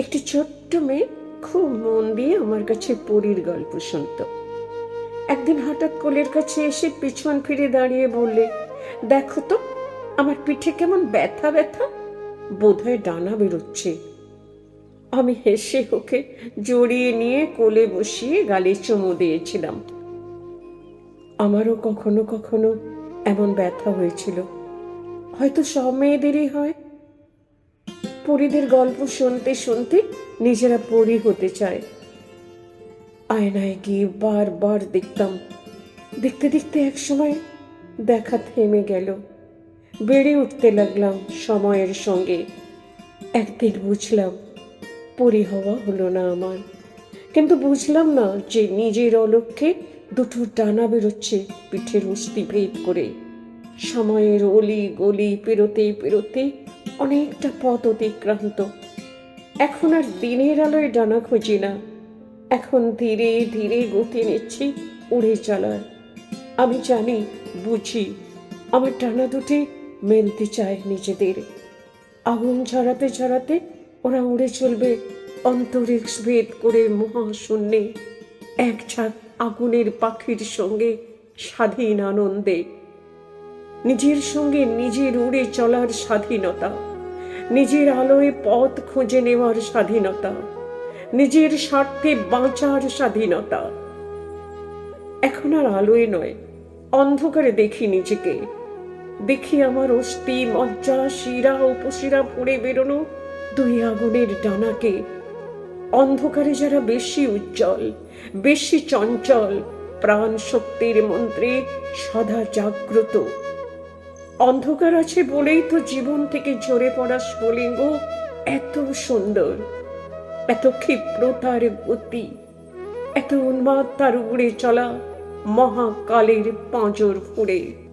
একটি ছোট্ট মেয়ে খুব মন দিয়ে আমার কাছে পরীর গল্প শুনতো। একদিন হঠাৎ কোলের কাছে এসে পিছন ফিরে দাঁড়িয়ে বললে, দেখো তো, আমার পিঠে কেমন ব্যথা ব্যথা। বোধহয় ডানা বেরোচ্ছে। আমি হেসে ওকে জড়িয়ে নিয়ে কোলে বসিয়ে গালে চুমু দিয়েছিলাম। আমারও কখনো কখনো এমন ব্যথা হয়েছিল। হয়তো সব মেয়েদেরই হয় পরীদের গল্প শুনতে শুনতে নিজেরা পরী হতে চায়। আয়নায় গিয়ে বারবার দেখতাম, দেখতে দেখতে এক সময় দেখা থেমে গেল। বেড়ে উঠতে লাগলাম সময়ের সঙ্গে। একদিন বুঝলাম পরি হওয়া হলো না আমার। কিন্তু বুঝলাম না যে নিজের অলক্ষ্যে দুটো ডানা বেরোচ্ছে পিঠের অস্থি ভেদ করে। সময়ের অলি গলি পেরোতে পেরোতে অনেকটা পথ অতিক্রান্ত। এখন আর দিনের আলোয় ডানা খুঁজি না। এখন ধীরে ধীরে গতি নিচ্ছি উড়ে চলার। আমি জানি, বুঝি, আমার ডানা দুটি মেলতে চায় নিজেদের। আগুন ছড়াতে ছড়াতে ওরা উড়ে চলবে অন্তরিক্ষ ভেদ করে মহাশূন্যে। এক ঝাঁক আগুনের পাখির সঙ্গে স্বাধীন আনন্দে নিজের সঙ্গে নিজের উড়ে চলার স্বাধীনতা। নিজের আলোয় পথ খুঁজে নেওয়ার স্বাধীনতা। নিজের স্বার্থে বাঁচার স্বাধীনতা। এখন আর আলোয় নয়, অন্ধকারে দেখি নিজেকে। দেখি আমার অস্থি, মজ্জা, শিরা, উপশিরা পড়ে বেরোনো দুই আগুনের ডানাকে। অন্ধকারে যারা বেশি উজ্জ্বল, বেশি চঞ্চল প্রাণ শক্তির মন্ত্রে সদা জাগ্রত। অন্ধকার আছে বলেই তো জীবন থেকে ঝরে পড়া স্ফলিঙ্গ এত সুন্দর, এত ক্ষিপ্রতার গতি, এত উন্মাদ তার উড়ে চলা মহাকালের পাঁজর ফুড়ে।